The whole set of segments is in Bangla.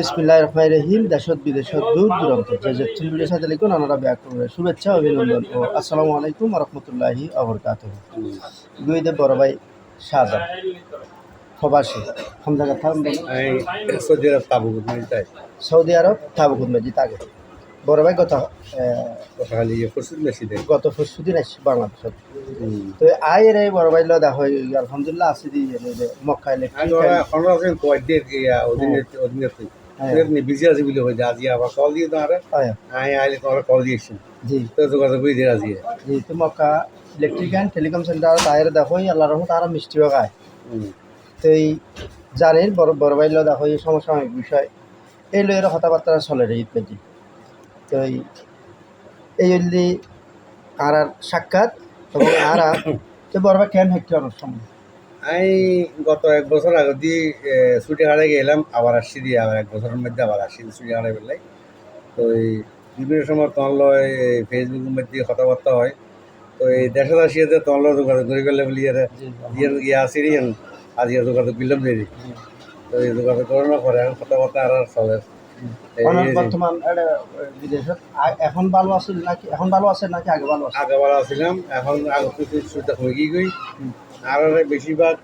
বিসমিল্লাহ রহমান রহিম দেশত বিদেশত দূর দূরান্ত যে যে ভিডিও সাথে লিখুন আমরা ব্যাক করবে শুভেচ্ছা অভিনন্দন ও আসসালামু আলাইকুম রহমতুল্লাহি আবরকাত গুইদে বড় ভাই শাহজাদ প্রবাসী থাম এই সৌদি আরব তাবুক মানে তাই সৌদি আরব থাবুকুদ মসজিদ আগে। বড় ভাই গত গত পরশু দিন আসছি বাংলাদেশত তো আয়ের এই বড় ভাই লদা হয়ে আলহামদুলিল্লাহ আসি দিয়ে অধীনে হ্যাঁ। বিজি আছে বলে হয়ে আজি আবার কল দিয়ে তোমার। আই আইলে তোমার কল দিয়েছি। জি। তো যোগাযোগ করে দিয়ে আজি যেহেতু Mecca electric and telecom centre তাইর দেখো আল্লাহ রহমত তারা মিষ্টিও খায় তো এই জানেন বড় বড় ভাই লো দেখো এই সমসাময়িক বিষয়। এই লইয়ের কথাবার্তা চলে রে পেটি তো এই এই হলি আর আর সাক্ষাৎ এবং আর আর তো বড় কেন হেক্টর সময়? আমি গত এক বছর আগে দিয়ে ছুটি হারে গেলাম আবার আসছি দিয়ে আবার এক বছরের মধ্যে আবার আসছি ছুটি হারে বেলাই তো এই বিভিন্ন সময় তোমার ফেসবুকের মধ্যে কথাবার্তা হয়। তো এই দেশে আসিয়ে যে তোমার লয় যোগাযোগ করে গেলে বলি ইয়ে ইয়ে আসি রে আজ ইয়ে যোগাযোগ করলাম দেরি তো এই যোগাযোগ করানোর পরে এখন কথাবার্তা আর আর চলে। বর্তমান এখন ভালো আছে নাকি এখন ভালো আছে নাকি আগে ভালো আছে আগে বেলা ছিলাম এখন আগে কিছু হয়ে। গিয়ে আর বেশিরভাগ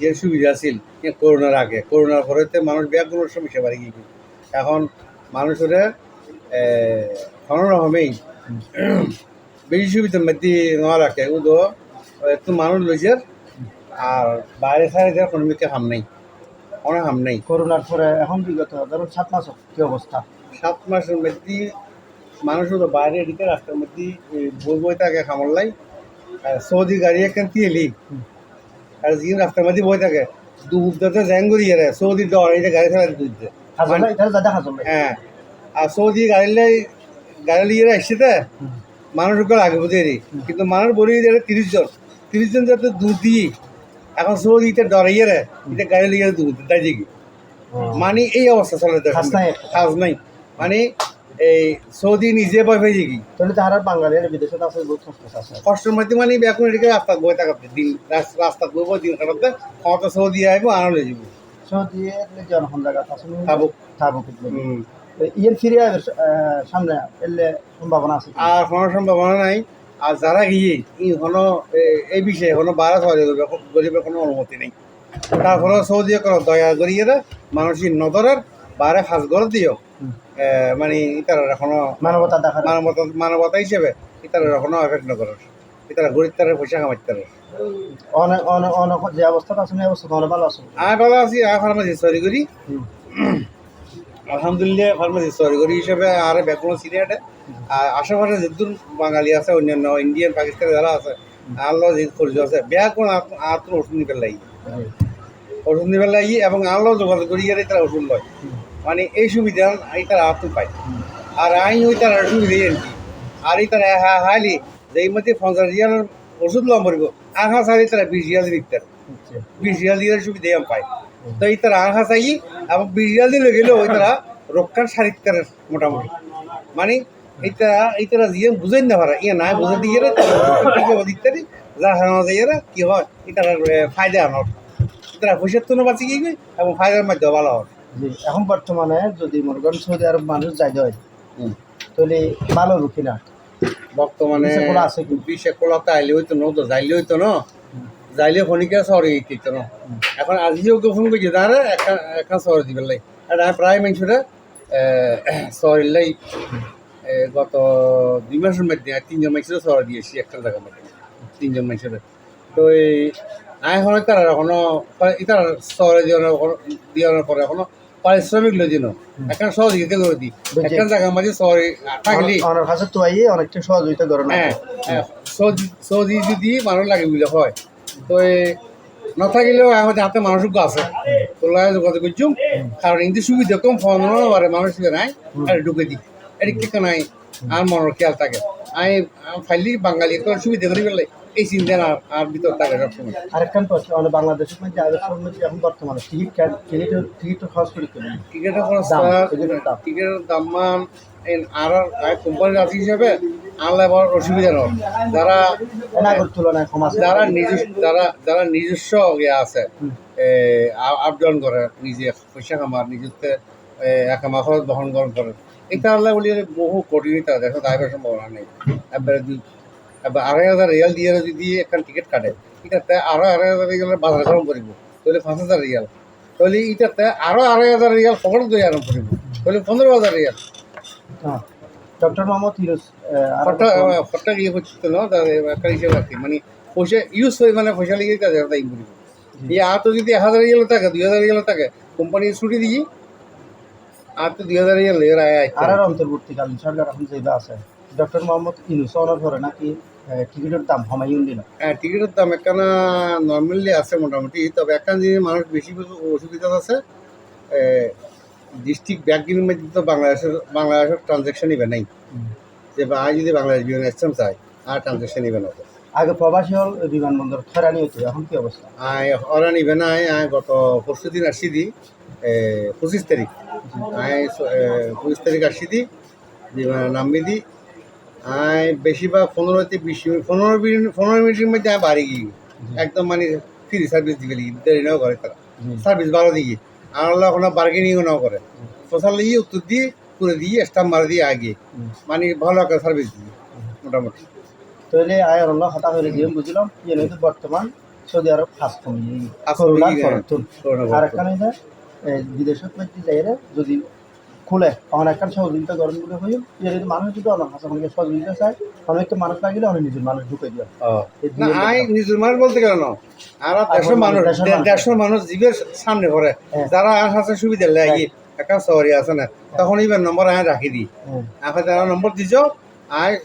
যে সুবিধা আছিল এ করোনার আগে। করোনার পরে তো মানুষ ব্যাগুলোর সমস্যা বাড়ি গিয়ে এখন মানুষের কোনো রকমেই বেশি সুবিধা মধ্যে না রাখে। ও তো একটু মানুষ লইছে আর বাইরে সাইডে দেওয়ার কোনো মিকে হাম নেই। অনেক হাম নেই। করোনার পরে এখন বিগত ধরুন সাত মাস কি অবস্থা? সাত মাসের মধ্যে মানুষ তো বাইরে এদিকে রাস্তার মধ্যে বই বই থাকে খামলাই আর সৌদি গাড়ি একখান তিয়েলি আর যিনি রাস্তার মধ্যে বই থাকে দুধ দিতে জ্যাং করিয়ে রে সৌদি দর এই গাড়ি ফেলা দুধ দে। হাজল এটা যাতে হাজল হ্যাঁ আর সৌদি গাড়ি গাড়ি লিয়ে আসছে তে মানুষ ওগুলো আগে বুঝে রে কিন্তু মানুষ বলি তিরিশ জন। তিরিশ জন যাতে দুধ দিই এখন সৌদিতে ডরাইয়ে রে এটা গাড়ি লিয়ে দুধ তাই দেখি। মানে এই অবস্থা চলে খাস নাই। মানে এই সৌদি নিজে পেয়ে গি তাহলে তাহারা বাঙালির বিদেশত আছে বহুত কষ্ট আছে। কষ্টের মধ্যে মানে এখন এদিকে রাস্তা বই থাকাতে দিন রাস- রাস্তা বইব দিন কাটাতে ক্ষমতা সৌদি আইব আনলে যাব। সৌদিয়ে জনসন জায়গা আছে থাকুক। থাকুক ইয়ের ফিরে সামনে এলে সম্ভাবনা আছে। আর কোনো সম্ভাবনা নাই। আর যারা গিয়ে কোনো এই বিষয়ে কোনো বাড়া সহজে গরিবের কোনো অনুমতি নেই। তারপরে সৌদি কোনো দয়া করিয়ে মানুষের নজরের বারে ফাঁস করে দিও। মানে ইতারা কোনো মানবতা দেখা। মানবতা মানবতা হিসেবে ইতারা কোনো এফেক্ট নকরে ইতারা গরিব তারা পয়সা কামাইতে পারে। অনেক অনেক অনেক যে অবস্থাটা আছে অবস্থা অনেক ভালো আছে। আমি ভালো আছি আর ফার্মাসি সরি করি। হুম। আলহামদুলিল্লাহ ফার্মাসি সরি করি হিসেবে আর বেগুন সিরিয়াটে আর আশেপাশে যেদূর বাঙালি আছে অন্যান্য ইন্ডিয়ান পাকিস্তানি যারা আছে আল্লাহ যে খরচ আছে বেয়া কোন আত্ম ওষুধ নিবে লাগি ওষুধ নিবে লাগি এবং আল্লাহ যোগাযোগ করি গেলে তারা ওষুধ লয়। মানে এই সুবিধা এই তারা আত্ম পায়। আর আই ওই তার সুবিধা এনকি আর এই তারা হাইলি যেই মধ্যে পঞ্চাশ রিয়াল ওষুধ লম পড়ব আহা সারি তারা বিশ রিয়াল দিতে বিশ রিয়াল দিয়ে সুবিধা আমি পাই তো এই তারা আহা চাই এবং বিশ রিয়াল দিলে গেলেও ওই তারা রক্ষার সারিত্বের মোটামুটি। মানে এইটা এইটা দিয়ে বুঝাই না পারা ইয়ে নাই বুঝে দিয়ে দিতে যা হারানো যায় কি হয় এটার ফায়দা আনার। এটা পয়সার তো বাঁচি গিয়ে এবং ফায়দার মধ্যে ভালো জি এখন বর্তমানে যদি মনে করেন সৌদি আরব মানুষ যাই হয় হুম। তাহলে ভালো রুখি না। বর্তমানে আছে কি? বিশে কোলাতে আইলে হইতো ন তো যাইলে হইতো ন। যাইলে ফোনিকে শহরে দিত ন। এখন আজিও ফোন করছি তাহলে একটা একটা শহরে দিবে লাই। এটা প্রায় মানুষরা শহরের লাই গত দুই মাসের মধ্যে আর তিনজন মানুষের শহরে দিয়েছি একটা জায়গার মধ্যে। তিনজন মানুষের। তো এই এখন তারা এখনও ইতার শহরে দেওয়ানোর পরে এখনও পারিশ্রমিক লই দিন। একটা সহযোগিতা করে দিই। একটা জায়গার মাঝে শহরে থাকলি অনেক কাছে তো আইয়ে অনেকটা সহযোগিতা করে না হ্যাঁ হ্যাঁ সৌদি যদি মানুষ লাগে বুঝলে হয় তো না থাকিলেও আমাদের হাতে মানুষ আছে। তো লাগে যোগাযোগ করছি কারণ ইন্দি সুবিধা কম ফোন পারে মানুষ নাই। আর ঢুকে দিই এটি কি নাই। আর মনের খেয়াল থাকে। আমি ফাইলি বাঙালি সুবিধা করি পেলাই এই চিন্তা আর আর ভিতর থাকে সবসময়। আরেকখান প্রশ্ন আমাদের বাংলাদেশের মধ্যে আবেদন মধ্যে এখন বর্তমানে টিকিট টিকিট টিকিট খরচ করে টিকিটের দাম, স্যার টিকিটের দাম। মান আর আর কোম্পানির আছে হিসাবে আনলে বড় অসুবিধা নয় যারা তুলনায় যারা নিজস্ব যারা যারা নিজস্ব ইয়ে আছে। আপ ডাউন করে নিজে পয়সা কামার নিজের এক খরচ বহন গ্রহণ করে এটা আল্লাহ বলি বহু কঠিনতা দেখো দায়বার সম্ভাবনা নেই। এবার আড়াই হাজার রিয়াল দিয়ে যদি একটা টিকিট কাটে এটাতে আরও আড়াই হাজার রিয়াল বাজার করিব তাহলে পাঁচ হাজার রিয়াল। তাহলে এটাতে আরও আড়াই হাজার রিয়াল পকেট দিয়ে আরম্ভ করিব তাহলে পনেরো হাজার রিয়াল। হ্যাঁ ডক্টর মোহাম্মদ ফটা ফটা ইয়ে করতে না মানে পয়সা ইউজ মানে পয়সা লিগে কাজ তাই করিব এই আর তো যদি এক হাজার রিয়াল থাকে দুই হাজার রিয়াল থাকে কোম্পানি ছুটি দিই আর তো দুই হাজার রিয়াল এর আয় আয়। আর আর অন্তর্বর্তীকালীন সরকার এখন যেটা আছে ডক্টর মোহাম্মদ ইউনুস অনার ধরে নাকি টিকিটের দাম কমাইন দিল হ্যাঁ টিকিটের দাম একখানা নর্মালি আছে মোটামুটি তবে একখান জিনিস মানুষ বেশি অসুবিধা আছে ডিস্ট্রিক্ট ব্যাংকের মধ্যে তো বাংলাদেশের বাংলাদেশের ট্রানজ্যাকশন ইভেন নাই। যে আজ যদি বাংলাদেশ বিমান এসছেন চাই আর ট্রানজ্যাকশন ইভেন আছে আগে প্রবাসী হল বিমানবন্দর খরানি হতো এখন কি অবস্থা? আয় অরান ইভেন আয় আয় গত পরশু দিন আসছি দি পঁচিশ তারিখ। আয় পঁচিশ তারিখ আসছি দি বিমান নামবি দি আয় বেশিরভাগ পনেরো থেকে বিশ পনেরো মিনিট পনেরো মিনিটের মধ্যে আমি বাড়ি গিয়ে একদম মানে ফ্রি সার্ভিস দিবে দেরি নাও করে তারা। সার্ভিস ভালো দিকে আর আল্লাহ কোনো বার্গেনিংও নাও করে। সোশ্যাল দিয়ে উত্তর দিয়ে করে দিয়ে স্টাম্প মারি দিয়ে আগে। মানে ভালো একটা সার্ভিস দিয়ে মোটামুটি। তাহলে আয় অন্য হতা করে দিয়ে বুঝলাম যে নয়তো বর্তমান সৌদি আরব ফার্স্ট কমি ফার্স্ট করোনা কমি, ফরতুন করোনা আর। একখানে বিদেশত মধ্যে যাইরে যদি খুলে তখন একখান সহযোগিতা গরম করে হইল যে যদি মানুষ যদি অনেক হাসা অনেকে সহযোগিতা চায় অনেক মানুষ লাগিলে অনেক নিজের মানুষ ঢুকে দিও আই নিজের মানুষ বলতে গেল না। আর এখন মানুষ দেড়শো মানুষ। জীবের সামনে করে হ্যাঁ। যারা আর হাতে সুবিধা লাগে একটা শহরে আছে না তখন এবার নম্বর আয় রাখি দিই হ্যাঁ। এখন যারা নম্বর দিছ আয়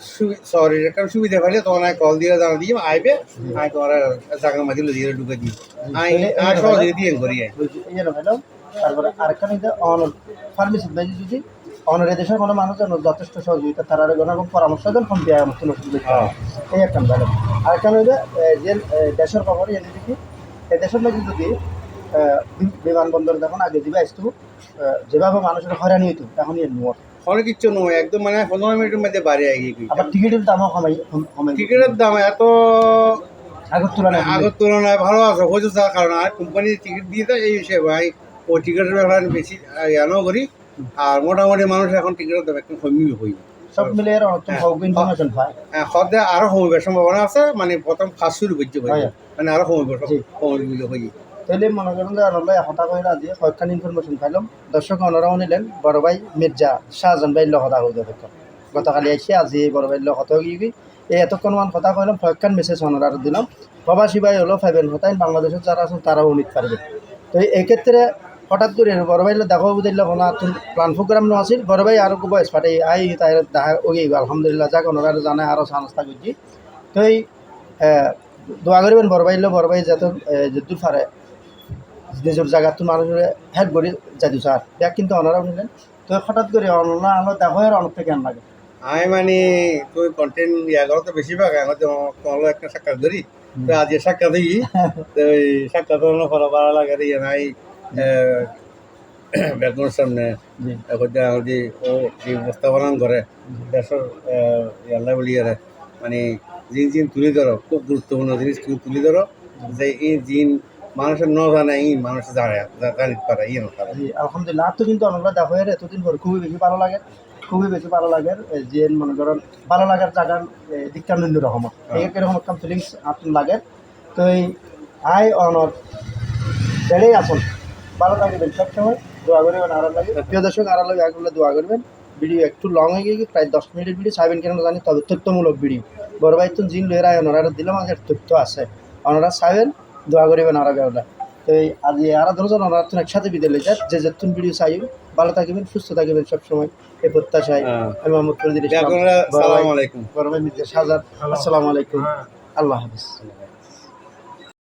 শহরের একটা সুবিধা পাইলে তখন আয় কল দিয়ে জানা দিয়ে আইবে আয় তোমার জায়গা মাঝে দিয়ে ঢুকে দিই আয় এই সহজে দিয়ে করি আয় তারপরে আরেকখানে অনর ফার্মেসি বাইরে যদি অনর দেশের কোনো মানুষ যেন যথেষ্ট সহযোগিতা তারা কোনো রকম পরামর্শ দেন ফোন দিয়ে আমার কোনো। হ্যাঁ। এই একটা ভালো আরেকটা হইলে যে দেশের খবর এনে দেখি এই দেশের মধ্যে যদি বিমানবন্দর যখন আগে দিবা আসতো যেভাবে মানুষের হয়রানি হইতো এখন এর নোট অনেক কিচ্ছু নয় একদম মানে পনেরো মিনিটের মধ্যে বাড়ি আই গিয়ে আবার টিকিটের দামও কমাই কম- টিকিটের দাম এত আগের তুলনায় আগের তুলনায় ভালো আছে হয়েছে কারণ। আর কোম্পানি টিকিট দিয়ে দেয় এই হিসেবে ওই টিকিটের ব্যাপারে বেশি ইয়ানো করি। আর মোটামুটি মানুষ এখন টিকিটের দাম একটু কমই হই সব মিলে অনেক ইনফরমেশন পায় সদ্যে আরও কমিবার সম্ভাবনা আছে মানে প্রথম কাজ শুরু করছে মানে আরও কমিবার জি। কমিয়ে হই তাহলে মনে করেন যে আনন্দ হতা কয়েকখান ইনফরমেশন পাইলাম। দর্শক অনরাও নিলেন বড় ভাই মির্জা শাহজান ভাই কথা কই দেখো। গতকালি আজি বড় ভাই গিয়ে গিয়ে এই এতক্ষণ মান কথা কইলাম কয়েকখান মেসেজ অনরার দিলাম। প্রবাসী ভাই হলো ফাইভেন হতাই বাংলাদেশের যারা আছেন তারাও নিতে পারবে। তো এই ক্ষেত্রে হঠাৎ করে বড় ভাই দেখো বুঝাইল না প্ল্যান প্রোগ্রাম নো আছিল। বড় ভাই আরও বয়স পাঠাই আই তাই দেখা ওই আলহামদুলিল্লাহ যাক ওনারা জানে আরও চান্সটা করছি। তো এই দোয়া করিবেন বড় ভাই বড় ভাই যত যেহেতু পারে নিজের জায়গাতো মানুষের হেল্প করে যাইতো স্যার। ব্যাগ কিন্তু অনারাও নিলেন তো হঠাৎ করে অননা আলো দেখো আর অনেক থেকে লাগে। আমি মানে তুই কন্টেন্ট ইয়া করো তো বেশিরভাগ আমি তো তোমার একটা সাক্ষাৎ ধরি। তো আজ এ সাক্ষাৎ দিই তো এই সাক্ষাৎ হলো ফলো ভালো লাগে রে নাই। বেতনের সামনে জি। এখন যে আমাদের ও উপস্থাপনা করে দেশের ইয়াল্লা বলি আর মানে জিন জিন তুলে ধরো খুব গুরুত্বপূর্ণ জিনিস কিন্তু তুলে ধরো যে এই জিন মানুষের ন জানে এই মানুষ জানে জানিতে পারে ইয়ে পারে আলহামদুলিল্লাহ। আর তো কিন্তু অনলা দেখো এর এতদিন পরে খুবই বেশি ভালো লাগে খুবই বেশি ভালো লাগে যে মনে করেন ভালো লাগার জায়গার দিকটা অন্য রকম এই এরকম একটা ফিলিংস আপনার লাগে। তো এই আই অনর সেটাই আসুন ভালো থাকবেন সবসময় দোয়া করবেন আরাম লাগে। প্রিয় দর্শক আরাম লাগে আগুলো দোয়া করবেন। ভিডিও একটু লং হয়ে গিয়ে প্রায় দশ মিনিটের ভিডিও চাইবেন কেন জানি তবে তথ্যমূলক ভিডিও। বড় ভাই তো জিন লয়ের আয় ওনারা দিলাম আগের তথ্য আছে। ওনারা চাইবেন দোয়া করবেন আরও বেলা তো এই আজ এই আরা ধরছেন ওনারা তো একসাথে বিদায় লই যায় যে যেতুন ভিডিও চাই ভালো থাকবেন সুস্থ থাকবেন সবসময়। এই প্রত্যাশায় হ্যাঁ। আমি মোহাম্মদ ফরিদুল ইসলাম। বড় ভাই- আলাইকুম। মির্জা শাহজাদ আসসালামু আলাইকুম। আল্লাহ হাফিজ।